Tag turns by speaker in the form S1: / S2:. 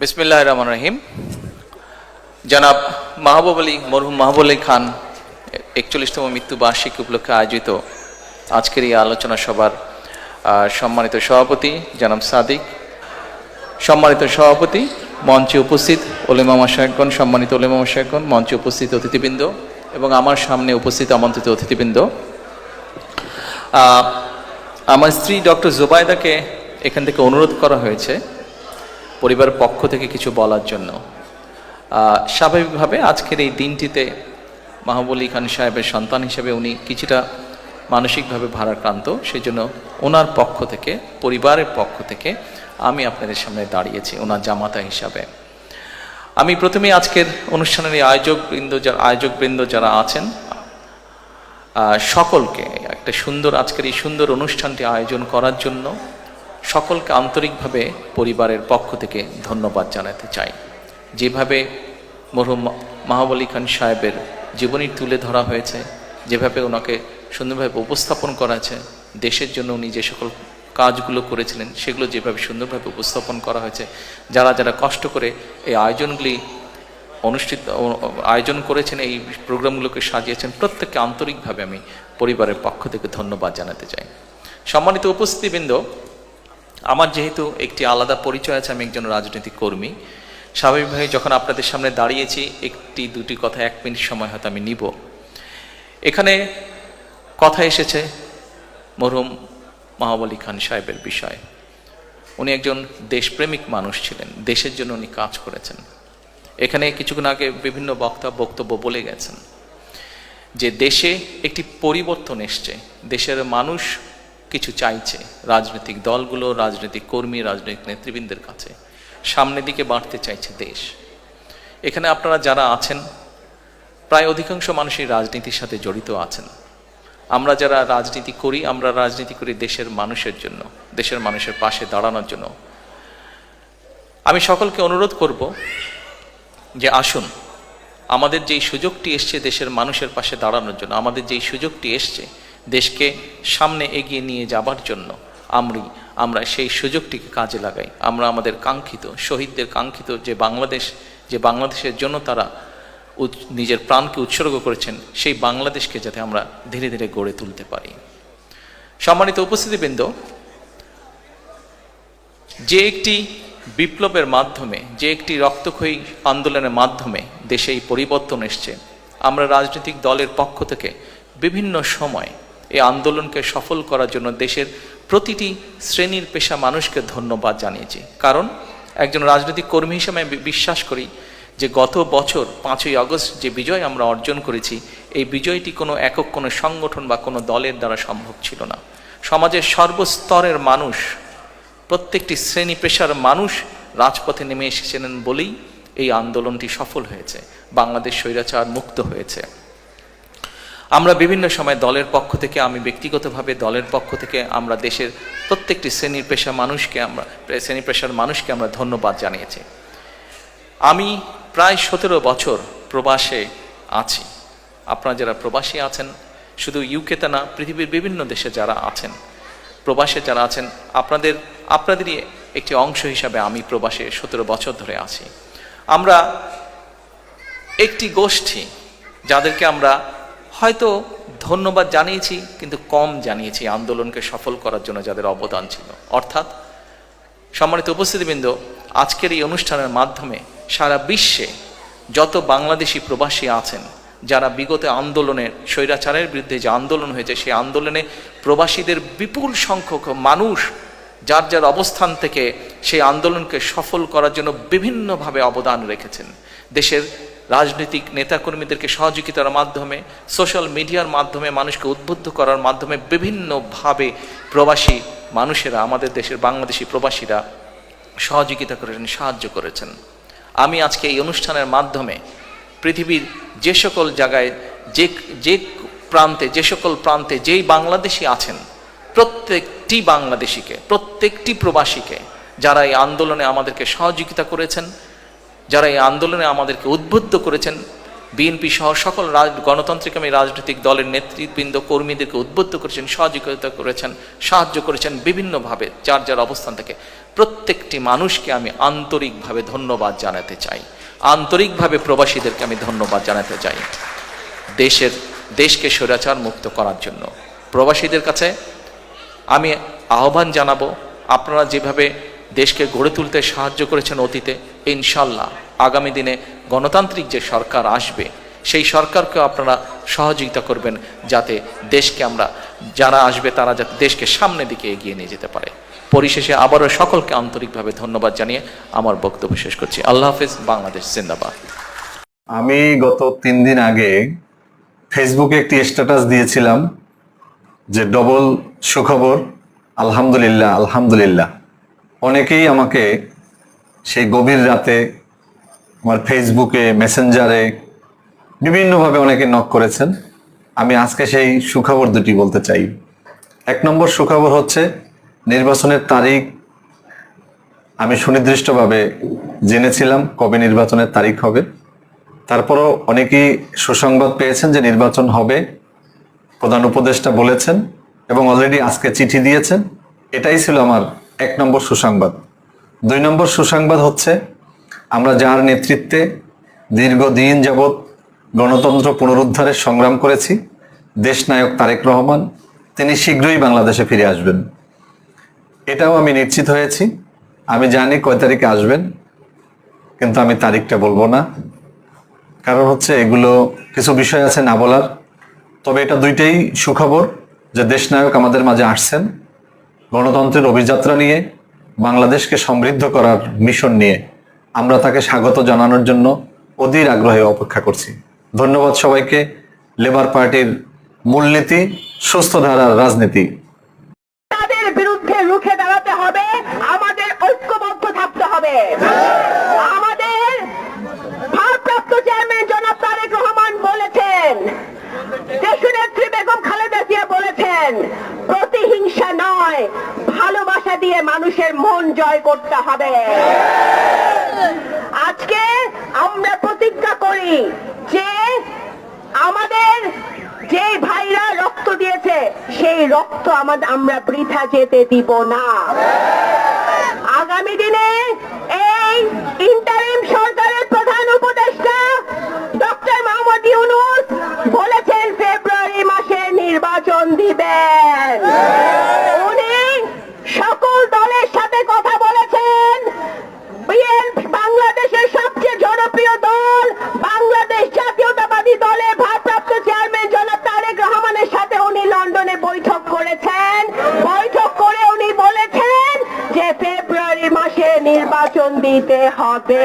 S1: বিসমিল্লাহ রহমান রহিম। জনাব মাহবুব আলী মরহুম মাহবুব আলী খান, একচল্লিশতম মৃত্যু বার্ষিকী উপলক্ষে আয়োজিত আজকের এই আলোচনা সভার সম্মানিত সভাপতি জনাব সাদিক, সম্মানিত সভাপতি মঞ্চে উপস্থিত ওলেমা মশায়কগণ সম্মানিত ওলেমা মশায়কগণ মঞ্চে উপস্থিত অতিথিবৃন্দ এবং আমার সামনে উপস্থিত আমন্ত্রিত অতিথিবৃন্দ। আমার স্ত্রী ডক্টর জোবায়দাকে এখান থেকে অনুরোধ করা হয়েছে পরিবারের পক্ষ থেকে কিছু বলার জন্য। স্বাভাবিকভাবে আজকের এই দিনটিতে মাহবুলি খান সাহেবের সন্তান হিসেবে উনি কিছুটা মানসিকভাবে ভারাক্রান্ত সেই জন্য ওনার পক্ষ থেকে, পরিবারের পক্ষ থেকে আমি আপনাদের সামনে দাঁড়িয়েছি, ওনার জামাতা হিসাবে। আমি প্রথমে আজকের অনুষ্ঠানের এই আয়োজকবৃন্দ যারা আয়োজকবৃন্দ যারা আছেন সকলকে একটা সুন্দর, আজকের এই সুন্দর অনুষ্ঠানটি আয়োজন করার জন্য সকলকে আন্তরিকভাবে পরিবারের পক্ষ থেকে ধন্যবাদ জানাতে চাই। যেভাবে মরহুম মাহবলী খান সাহেবের জীবনী তুলে ধরা হয়েছে, যেভাবে ওনাকে সুন্দরভাবে উপস্থাপন করা আছে, দেশের জন্য উনি যে সকল কাজগুলো করেছিলেন, সেগুলো যেভাবে সুন্দরভাবে উপস্থাপন করা হয়েছে, যারা যারা কষ্ট করে এই আয়োজনগুলি অনুষ্ঠিত আয়োজন করেছেন, এই প্রোগ্রামগুলোকে সাজিয়েছেন। প্রত্যেককে আন্তরিকভাবে আমি পরিবারের পক্ষ থেকে ধন্যবাদ জানাতে চাই। সম্মানিত উপস্থিতিবৃন্দ, আমার যেহেতু একটি আলাদা পরিচয় আছে, আমি একজন রাজনৈতিক কর্মী। স্বাভাবিকভাবে যখন আপনাদের সামনে দাঁড়িয়েছি, একটি, দুটি কথা, এক মিনিট সময় হয়তো আমি নিব। এখানে কথা এসেছে মরহুম মাহবলী খান সাহেবের বিষয়। উনি একজন দেশপ্রেমিক মানুষ ছিলেন। দেশের জন্য উনি কাজ করেছেন। এখানে কিছুক্ষণ আগে বিভিন্ন বক্তা বক্তব্য বলে গেছেন যে দেশে একটি পরিবর্তন এসছে। দেশের মানুষ কিছু চাইছে। রাজনৈতিক দলগুলো, রাজনৈতিক কর্মী, রাজনৈতিক নেতৃবৃন্দের কাছে সামনের দিকে বাড়তে চাইছে দেশ। এখানে আপনারা যারা আছেন, প্রায় অধিকাংশ মানুষই রাজনীতির সাথে জড়িত আছেন। আমরা যারা রাজনীতি করি, আমরা রাজনীতি করি দেশের মানুষের জন্য, দেশের মানুষের পাশে দাঁড়ানোর জন্য। আমি সকলকে অনুরোধ করব যে আসুন, আমাদের যেই সুযোগটি এসছে দেশের মানুষের পাশে দাঁড়ানোর জন্য, আমাদের যেই সুযোগটি এসছে দেশকে সামনে এগিয়ে নিয়ে যাবার জন্য, আমরি, আমরা সেই সুযোগটিকে কাজে লাগাই। আমরা আমাদের কাঙ্ক্ষিত, শহীদদের কাঙ্ক্ষিত যে বাংলাদেশ, যে বাংলাদেশের জন্য তারা নিজের প্রাণকে উৎসর্গ করেছেন, সেই বাংলাদেশকে যাতে আমরা ধীরে ধীরে গড়ে তুলতে পারি। সম্মানিত উপস্থিতিবৃন্দ, যে একটি বিপ্লবের মাধ্যমে, যে একটি রক্তক্ষয়ী আন্দোলনের মাধ্যমে দেশে এই পরিবর্তন এসছে। আমরা রাজনৈতিক দলের পক্ষ থেকে বিভিন্ন সময় এই আন্দোলনকে সফল করার জন্য দেশের প্রতিটি শ্রেণির পেশা মানুষকে ধন্যবাদ জানিয়েছি। কারণ, একজন রাজনৈতিক কর্মী হিসেবে আমি বিশ্বাস করি যে গত বছর পাঁচই আগস্ট যে বিজয় আমরা অর্জন করেছি, এই বিজয়টি কোনো একক কোনো সংগঠন বা কোনো দলের দ্বারা সম্ভব ছিল না। সমাজের সর্বস্তরের মানুষ প্রত্যেকটি শ্রেণি পেশার মানুষ রাজপথে নেমে এসেছিলেন বলেই এই আন্দোলনটি সফল হয়েছে, বাংলাদেশ স্বৈরাচার মুক্ত হয়েছে। আমরা বিভিন্ন সময় দলের পক্ষ থেকে, আমি ব্যক্তিগতভাবে দলের পক্ষ থেকে আমরা দেশের প্রত্যেকটি শ্রেণির পেশা মানুষকে আমরা, শ্রেণি পেশার মানুষকে আমরা ধন্যবাদ জানিয়েছি। আমি প্রায় সতেরো বছর প্রবাসে আছি। আপনারা যারা প্রবাসী আছেন, শুধু ইউকেতে না, পৃথিবীর বিভিন্ন দেশে যারা আছেন, প্রবাসে যারা আছেন, আপনাদের আপনাদেরই একটি অংশ হিসাবে আমি প্রবাসে সতেরো বছর ধরে আছি। আমরা একটি গোষ্ঠী যাদেরকে আমরা হয়তো ধন্যবাদ জানিয়েছি, কিন্তু কম জানিয়েছি, আন্দোলনকে সফল করার জন্য যাদের অবদান ছিল। অর্থাৎ সম্মানিত উপস্থিতিবৃন্দ, আজকের এই অনুষ্ঠানের মাধ্যমে সারা বিশ্বে যত বাংলাদেশি প্রবাসী আছেন, যারা বিগত আন্দোলনের স্বৈরাচারের বিরুদ্ধে যে আন্দোলন হয়েছে, সেই আন্দোলনে প্রবাসীদের বিপুল সংখ্যক মানুষ যার যার অবস্থান থেকে সেই আন্দোলনকে সফল করার জন্য বিভিন্নভাবে অবদান রেখেছেন। দেশের রাজনৈতিক নেতাকর্মীদেরকে সহযোগিতার মাধ্যমে, সোশ্যাল মিডিয়ার মাধ্যমে মানুষকে উদ্বুদ্ধ করার মাধ্যমে বিভিন্নভাবে প্রবাসী মানুষেরা, আমাদের দেশের বাংলাদেশি প্রবাসীরা সহযোগিতা করেছেন, সাহায্য করেছেন। আমি আজকে এই অনুষ্ঠানের মাধ্যমে পৃথিবীর যে সকল জায়গায়, যে যে প্রান্তে, যে সকল প্রান্তে যেই বাংলাদেশি আছেন প্রত্যেকটি বাংলাদেশিকে, প্রত্যেকটি প্রবাসীকে যারা এই আন্দোলনে আমাদেরকে সহযোগিতা করেছেন, যারা এই আন্দোলনে আমাদেরকে উদ্বুদ্ধ করেছেন, বিএনপি সহ সকল রাজ- গণতান্ত্রিকামী রাজনৈতিক দলের নেতৃবৃন্দ, কর্মীদেরকে উদ্বুদ্ধ করেছেন, সহযোগিতা করেছেন, সাহায্য করেছেন বিভিন্নভাবে যার যার অবস্থান থেকে। প্রত্যেকটি মানুষকে আমি আন্তরিকভাবে ধন্যবাদ জানাতে চাই। আন্তরিকভাবে প্রবাসীদেরকে আমি ধন্যবাদ জানাতে চাই। দেশের, দেশকে স্বৈরাচার মুক্ত করার জন্য। প্রবাসীদের কাছে আমি আহ্বান জানাব, আপনারা যেভাবে দেশকে গড়ে তুলতে সাহায্য করেছেন অতীতে, ইনশাল্লাহ আগামী দিনে গণতান্ত্রিক যে সরকার আসবে, সেই সরকারকেও আপনারা সহযোগিতা করবেন যাতে দেশকে আমরা, যারা আসবে তারা যাতে দেশকে সামনের দিকে এগিয়ে নিয়ে যেতে পারে। পরিশেষে আবারও সকলকে আন্তরিকভাবে ধন্যবাদ জানিয়ে আমার বক্তব্য শেষ করছি। আল্লাহ হাফিজ, বাংলাদেশ জিন্দাবাদ।
S2: আমি গত তিন দিন আগে ফেসবুকে একটি স্ট্যাটাস দিয়েছিলাম যে ডবল সুখবর? আলহামদুলিল্লাহ আলহামদুলিল্লাহ। অনেকেই আমাকে সেই গভীর রাতে আমার ফেসবুকে, মেসেঞ্জারে বিভিন্নভাবে অনেকে নক করেছেন। আমি আজকে সেই সুখবর দুটি বলতে চাই। এক নম্বর সুখবর হচ্ছে, নির্বাচনের তারিখ আমি সুনির্দিষ্টভাবে জেনেছিলাম কবে নির্বাচনের তারিখ হবে। তারপরও অনেকেই সুসংবাদ পেয়েছেন যে নির্বাচন হবে। প্রধান উপদেষ্টা বলেছেন এবং অলরেডি আজকে চিঠি দিয়েছেন। এটাই ছিল আমার এক নম্বর সুসংবাদ। দুই নম্বর সুসংবাদ হচ্ছে, আমরা যার নেতৃত্বে দীর্ঘদিন যাবৎ গণতন্ত্র পুনরুদ্ধারের সংগ্রাম করেছি, দেশনায়ক তারেক রহমান, তিনি শীঘ্রই বাংলাদেশে ফিরে আসবেন। এটাও আমি নিশ্চিত হয়েছি। আমি জানি কয় তারিখে আসবেন, কিন্তু আমি তারিখটা বলব না। কারণ হচ্ছে এগুলো কিছু বিষয় আছে না বলার। তবে এটা দুইটাই সুখবর। যে দেশনায়ক আমাদের মাঝে আসছেন, গণতন্ত্রের অভিযাত্রা নিয়ে, বাংলাদেশকে সমৃদ্ধ করার মিশন নিয়ে আমরা তাকে স্বাগত জানানোর জন্য অধীর আগ্রহে অপেক্ষা করছি। ধন্যবাদ সবাইকে। লেবার পার্টির মূলনীতি সুস্থ ধারার রাজনীতি।
S3: তাদের বিরুদ্ধে রুখে দাঁড়াতে হবে, আমাদের ঐক্যবদ্ধ থাকতে হবে আমাদের ভারপ্রাপ্ত চেয়ারম্যান জনাব তারেক রহমান বলেছেন দেশনেত্রী বেগম খালেদা জিয়া বলেছেন প্রতিহিংসা নয় ভালোবাসা দিয়ে মানুষের মন জয় করতে হবে। আজকে আমরা প্রতিজ্ঞা করি যে আমাদের যে ভাইরা রক্ত দিয়েছে, সেই রক্ত আমাদের আমরা বৃথা যেতে দিব না। আগামী দিনে এই ইন্টারিম সরকারের প্রধান উপদেষ্টা ডক্টর মোহাম্মদ ইউনুস বলেছেন, ফেব্রুয়ারি মাসে নির্বাচন দিবেন। ভাষণ দিতে হবে।